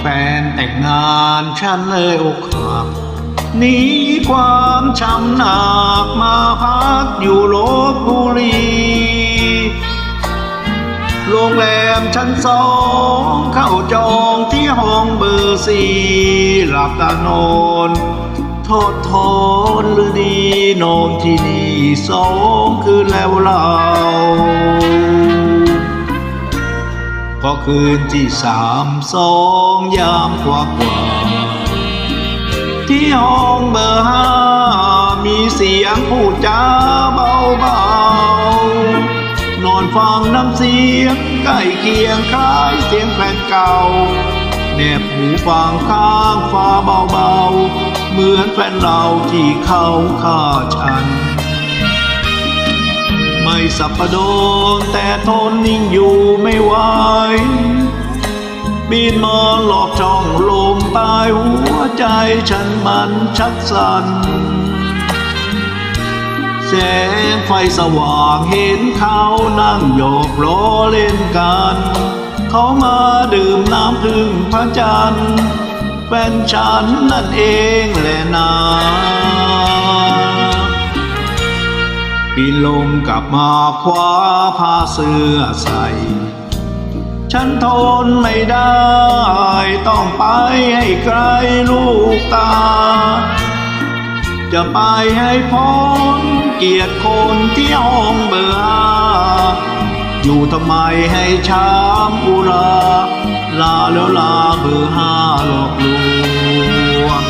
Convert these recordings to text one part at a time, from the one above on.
แฟนแต่งงานฉันเลยอกหักหนีความช้ำหนักมาพักอยู่ลบบุรีโรงแรมชั้นสองเข้าจองที่ห้องเบอร์สี่หลับตานอนโทษทนหรือดีนอนที่นี่สองคืนแล้วเรา คืนที่สามสองยามกว่ากว่า ที่ห้องเบอร์ห้ามีเสียงพูดจาเบาๆนอนฟังน้ำเสียงใกล้เคียงคล้ายเสียงแฟนเก่าแนบหูฟังข้างฟ้าเบาๆ เหมือนแฟนเราที่เขาฆ่าฉัน ไม่สับประโดนแต่ทนนิ่งอยู่ไม่ไหวบินมาหลอกช่องลมตายหัวใจฉันมันชักสั่นแสงไฟสว่างเห็นเขานั่งโยอกล้อเล่นกัน เขามาดื่มน้ำพึ่งพระจันทร์แฟนฉันนั่นเองแหละนา ปีนลงกลับมาคว้าผ้าเสื้อใส่ ฉันทนไม่ได้ ต้องไปให้ไกลลูกตา จะไปให้พ้นเกียรติคนที่ห้องเบอร์ห้าอยู่ทำไมให้ช้ำอุรา ลาแล้วลาเบอร์ห้าหลอกลวง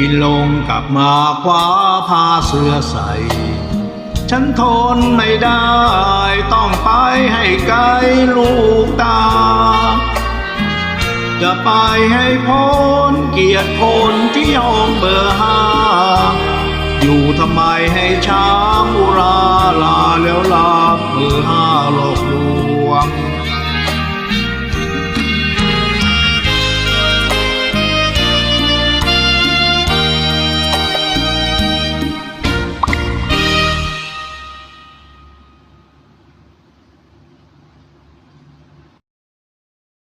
ปีนลงกลับมาคว้าผ้าเสื้อใส่ฉันทนไม่ได้ ต้องไปให้ไกลลูกตา จะไปให้พ้นเกียรติคนที่ห้องเบอร์ห้า อยู่ทำไมให้ช้างอุราลาแล้วลาเบอร์ห้าหลอกลว